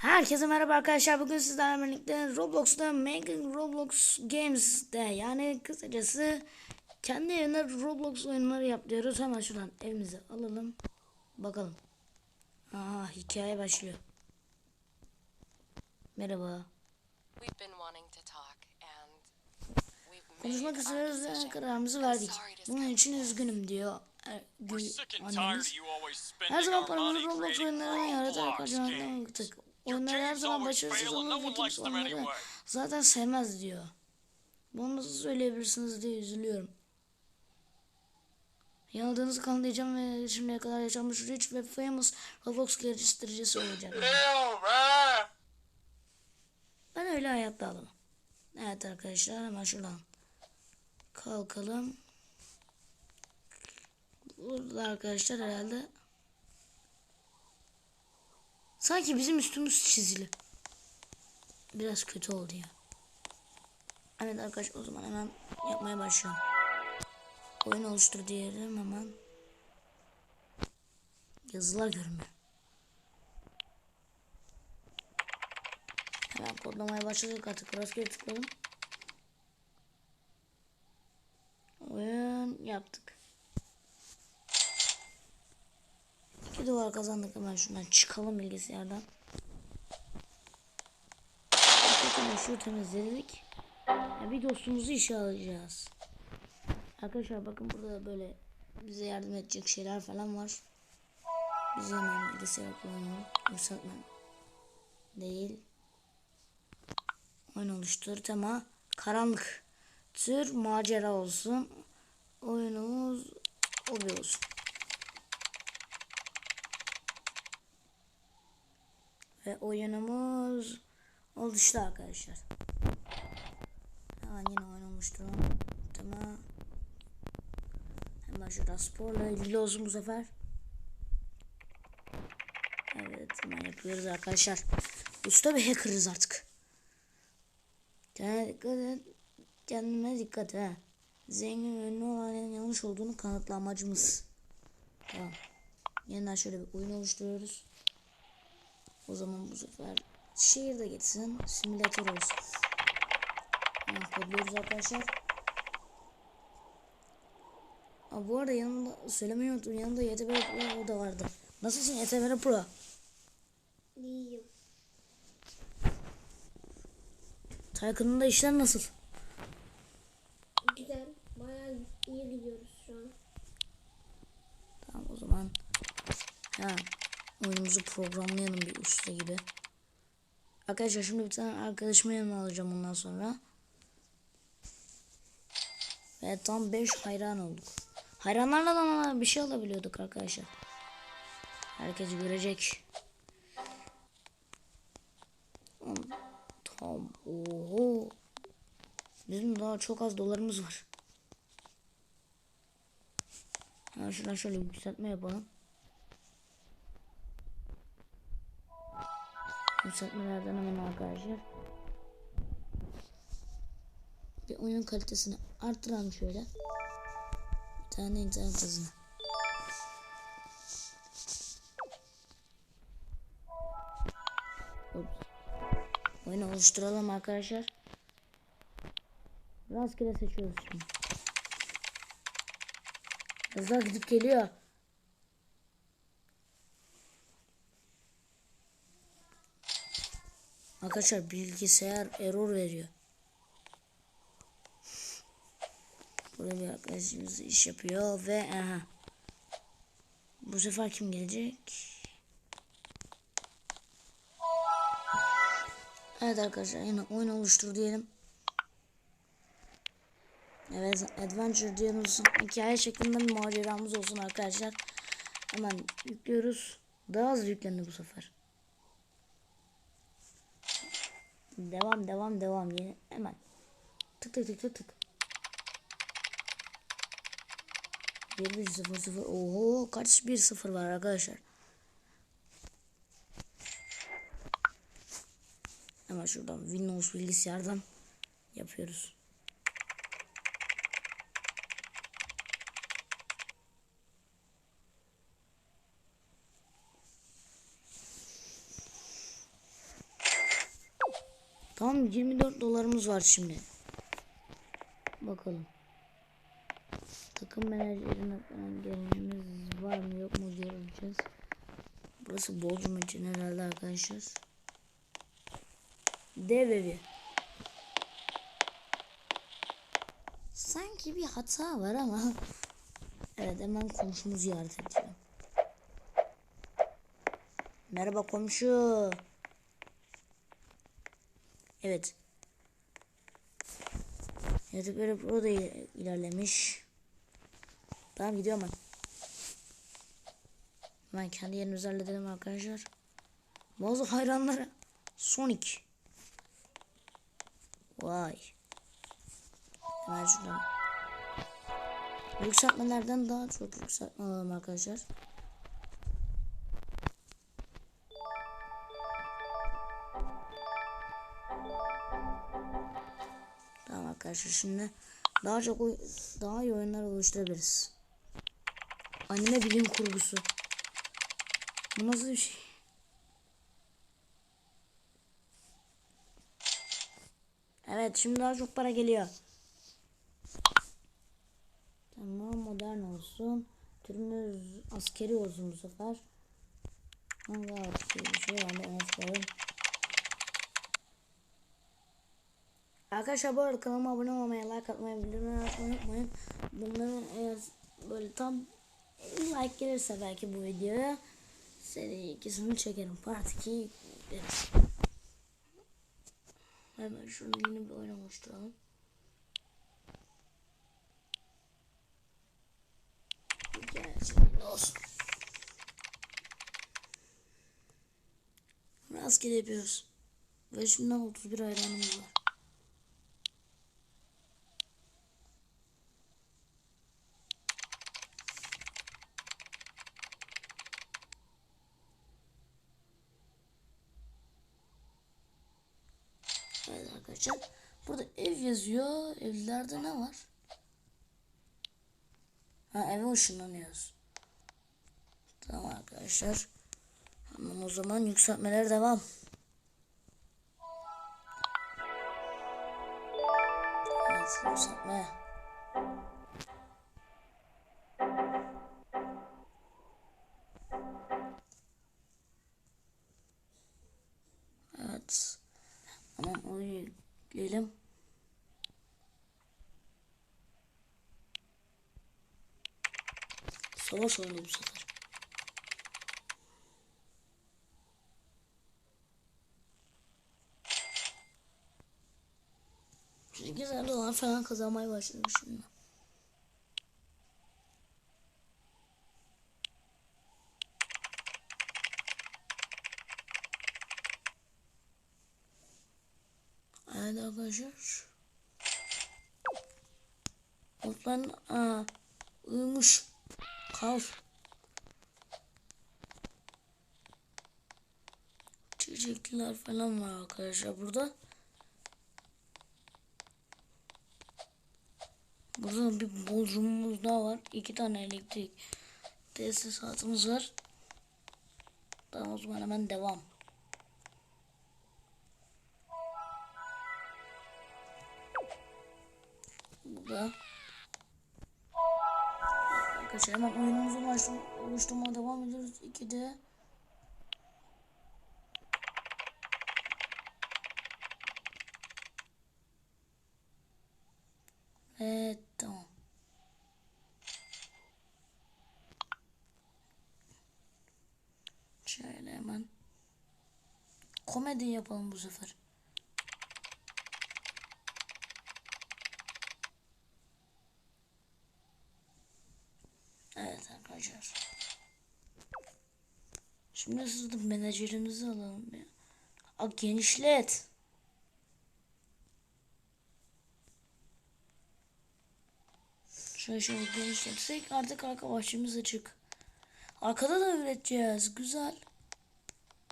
Herkese merhaba arkadaşlar. Bugün sizlerle birlikte Roblox'ta Making Roblox Games'de yani kısacası kendi evinde Roblox oyunları yap diyoruz. Hemen şuradan evimizi alalım. Bakalım. Aha hikaye başlıyor. Merhaba. Konuşmak istiyoruz ve kararımızı verdik. Bunun için üzgünüm diyor. e, tired annemiz. Her zaman paramızı Roblox oyunlarına yaratarak harcamaktan games. Oyunlar her zaman başarısız one kimse onları zaten sevmez diyor. Bunu nasıl söyleyebilirsiniz diye üzülüyorum. Yanıldığınızı kanıtlayacağım ve şimdiye kadar yaşanmış Rich ve Famous Roblox geliştiricisi olacak. Ben öyle hayatta alamam. Evet arkadaşlar hemen şuradan kalkalım. Burada arkadaşlar herhalde sanki bizim üstümüz çizili. Biraz kötü oldu ya. Evet arkadaşlar o zaman hemen yapmaya başlayalım. Oyun oluştur diyelim hemen. Yazılar görünmüyor. Hemen kodlamaya başladık artık. Rastgele tıkladım. Oyun yaptık. İki dolar kazandık hemen şundan çıkalım bilgisayardan. Şu temizledik. Ya bir dostumuzu işe alacağız. Arkadaşlar bakın burada böyle bize yardım edecek şeyler falan var. Biz hemen bilgisayar kullanalım. Yükseltme. Değil. Oyun oluştur. Tema karanlık. Tür macera olsun. Oyunumuz hobi olsun. Ve oyunumuz oluştu arkadaşlar. Hemen yine oyun oluşturalım. Tamam. Hemen şurada sporla ilgili olsun bu sefer. Evet hemen yapıyoruz arkadaşlar. Usta bir hacker'ız artık. Kendine dikkat et. Kendime dikkat et. Zengin ve ünlü olanın yanlış olduğunu kanıtla amacımız. Tamam. Yeniden şöyle bir oyun oluşturuyoruz. O zaman bu sefer şehirde geçsin. Simülatör olsun. Hemen kodluyoruz arkadaşlar. Aa, bu arada yanında söylemeyi unuttum. Yanında YTB Pro da vardı. Nasılsın YTB Pro? İyiyim. Taycan'ın da işler nasıl? Güzel. Bayağı iyi gidiyoruz şu an. Tamam o zaman. Ha, oyunumuzu programlayalım bir usta gibi. Arkadaşlar şimdi bir tane arkadaşımı yanıma alacağım ondan sonra. Ve tam 5 hayran olduk. Hayranlarla da bir şey alabiliyorduk arkadaşlar. Herkes görecek. Tamam. Oho. Bizim daha çok az dolarımız var. Ha şuradan şöyle yükseltme yapalım. Yükseltmelerden hemen arkadaşlar. Bir oyunun kalitesini arttıralım şöyle. Bir tane internet hızını. Oyunu oluşturalım arkadaşlar. Rastgele seçiyoruz şimdi. Hızlar gidip geliyor. Arkadaşlar bilgisayar error veriyor. Burada bir arkadaşımız iş yapıyor ve aha. Bu sefer kim gelecek? Evet arkadaşlar yine oyun oluştur diyelim. Evet adventure diyoruz. Hikaye şeklinde bir maceramız olsun arkadaşlar. Hemen yüklüyoruz. Daha hızlı yüklendi bu sefer. Devam devam devam yine hemen. Tık tık tık tık tık. 1 1 0 0 Oho kaç 1 0 var arkadaşlar. Hemen şuradan Windows bilgisayardan yapıyoruz. Tamam 24 dolarımız var şimdi. Bakalım. Takım menajerine falan gelmemiz var mı yok mu göreceğiz. Burası Bodrum için herhalde arkadaşlar. Dev evi. Sanki bir hata var ama. Evet hemen komşumu ziyaret edeceğim. Merhaba komşu. Evet. Yatıp böyle burada il- ilerlemiş. Tamam gidiyorum ben. Ben kendi yerimizi halledelim arkadaşlar. Bazı hayranlara Sonic. Vay. Hemen şuradan. Yükseltmelerden daha çok yükseltme alalım arkadaşlar. Arkadaşlar şimdi daha çok daha iyi oyunlar oluşturabiliriz. Anime bilim kurgusu. Bu nasıl bir şey? Evet şimdi daha çok para geliyor. Tamam modern olsun. Türümüz askeri olsun bu sefer. Hangi askeri şey var en Arkadaşlar bu arada kanalıma abone olmayı, like atmayı, bildirimleri açmayı unutmayın. Bunların eğer böyle tam like gelirse belki bu videoya seri ikisini çekerim. Part 2 deriz. Hemen şunu yeni bir oyun oluşturalım. Gerçekten olsun. Rastgele yapıyoruz. Ve şimdiden 31 hayranımız var. Arkadaşlar. Burada ev yazıyor. Evlerde ne var? Ha eve ışınlanıyoruz. Tamam arkadaşlar. Hemen o zaman yükseltmeler devam. Evet yükseltme. Evet. Hemen onu yükleyelim. Savaş oyunu bu sefer. Şimdi güzel dolar falan kazanmaya başladım. Evet arkadaşlar. Otların aa, uyumuş. Kal. Çiçekler falan var arkadaşlar burada. Burada bir bodrumumuz daha var. İki tane elektrik tesisatımız var. Tamam o zaman hemen devam. Burada. Arkadaşlar hemen oyunumuzu oluşturmaya devam ediyoruz. 2'de. Evet tamam. Şöyle hemen. Komedi yapalım bu sefer. Evet arkadaşlar. Şimdi de menajerimizi alalım ya. Aa, genişlet. Şöyle şöyle genişletsek artık arka bahçemiz açık. Arkada da üreteceğiz. Güzel.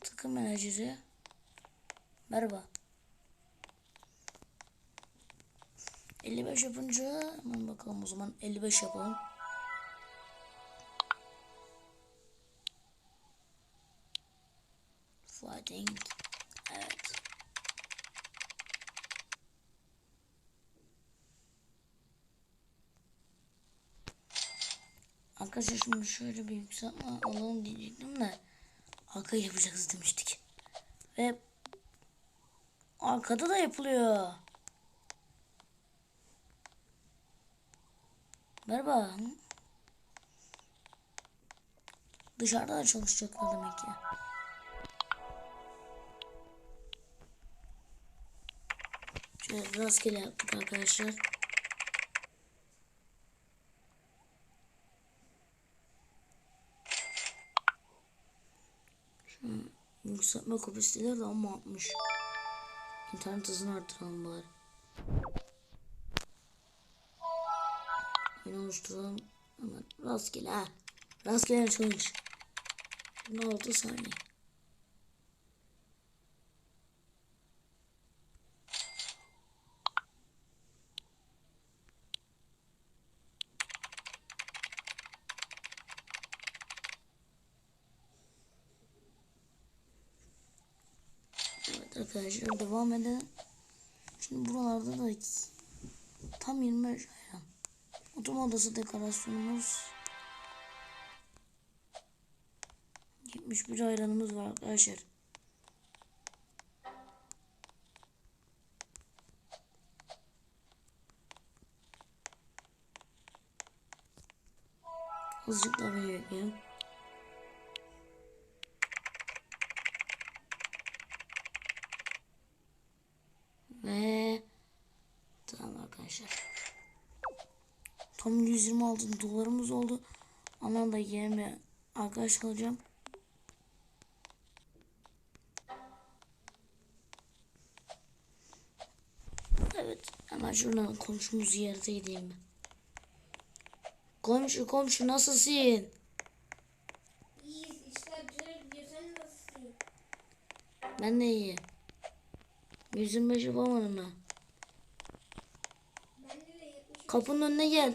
Takım menajeri. Merhaba. 55 yapınca hemen bakalım o zaman 55 yapalım. flooding. Evet. Arkadaşlar şimdi şöyle bir yükseltme alalım diyecektim de arka yapacağız demiştik. Ve arkada da yapılıyor. Merhaba. Dışarıda da çalışacaklar demek ki. Rastgele yaptık arkadaşlar. Şu yükseltme kapasiteleri de ama atmış. İnternet hızını artıralım bari. Oyunu oluşturalım. Rastgele. Rastgele challenge. Şimdi 6 saniye. Evet arkadaşlar devam edelim. Şimdi buralarda da tam 25 ayran. Oturma odası dekorasyonumuz 71 ayranımız var arkadaşlar. Azıcık daha bekleyelim. Arkadaşlar. Tam 126 dolarımız oldu. Ondan da yerime arkadaş alacağım. Evet. Hemen şuradan komşumuzu ziyarete gideyim. Komşu komşu nasılsın? İyiyiz. İşler güzel gidiyor. Sen nasılsın? Ben de iyiyim. 125 yapamadım ben. Ben de 70 Kapının önüne gel.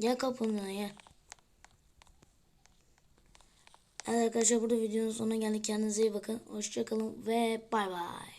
Gel kapının önüne gel. Evet arkadaşlar burada videonun sonuna geldik. Kendinize iyi bakın. Hoşçakalın ve bay bay.